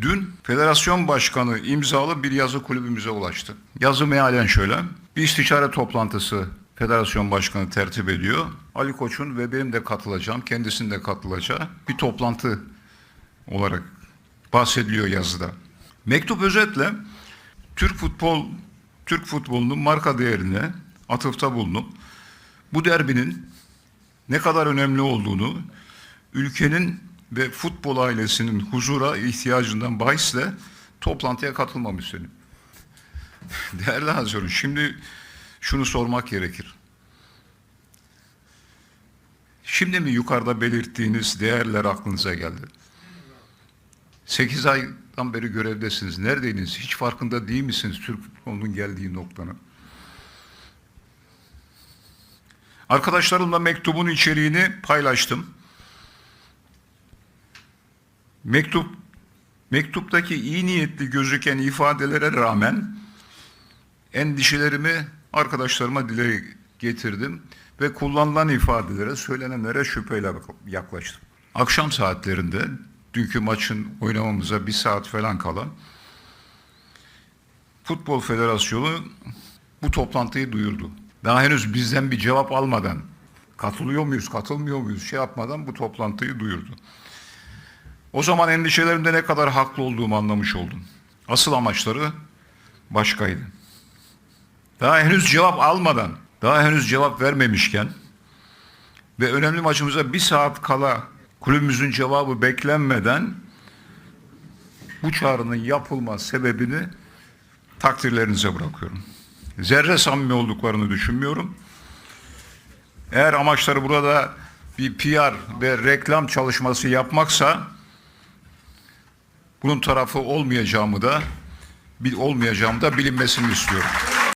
Dün federasyon başkanı imzalı bir yazı kulübümüze ulaştı. Yazı mealen şöyle. Bir istişare toplantısı federasyon başkanı tertip ediyor. Ali Koç'un ve benim de katılacağım, kendisinin de katılacağı bir toplantı olarak bahsediliyor yazıda. Mektup özetle Türk futbol Türk futbolunun marka değerine atıfta bulunup bu derbinin ne kadar önemli olduğunu, ülkenin ve futbol ailesinin huzura ihtiyacından bahisle toplantıya katılmam istedim. Değerli hazırım, şimdi şunu sormak gerekir. Şimdi mi yukarıda belirttiğiniz değerler aklınıza geldi? 8 aydan beri görevdesiniz. Neredeydiniz? Hiç farkında değil misiniz Türk futbolunun geldiği noktanın? Arkadaşlarımla mektubun içeriğini paylaştım. Mektup mektuptaki iyi niyetli gözüken ifadelere rağmen endişelerimi arkadaşlarıma dile getirdim ve kullanılan ifadelere, söylenenlere şüpheyle yaklaştım. Akşam saatlerinde dünkü maçın oynamamıza bir saat falan kala Futbol Federasyonu bu toplantıyı duyurdu. Daha henüz bizden bir cevap almadan, katılıyor muyuz, katılmıyor muyuz şey yapmadan bu toplantıyı duyurdu. O zaman endişelerimde ne kadar haklı olduğumu anlamış oldum. Asıl amaçları başkaydı. Daha henüz cevap almadan, daha henüz cevap vermemişken ve önemli maçımıza bir saat kala kulübümüzün cevabı beklenmeden bu çağrının yapılma sebebini takdirlerinize bırakıyorum. Zerre samimi olduklarını düşünmüyorum. Eğer amaçları burada bir PR ve reklam çalışması yapmaksa bunun tarafı olmayacağımı da olmayacağımı da bilinmesini istiyorum.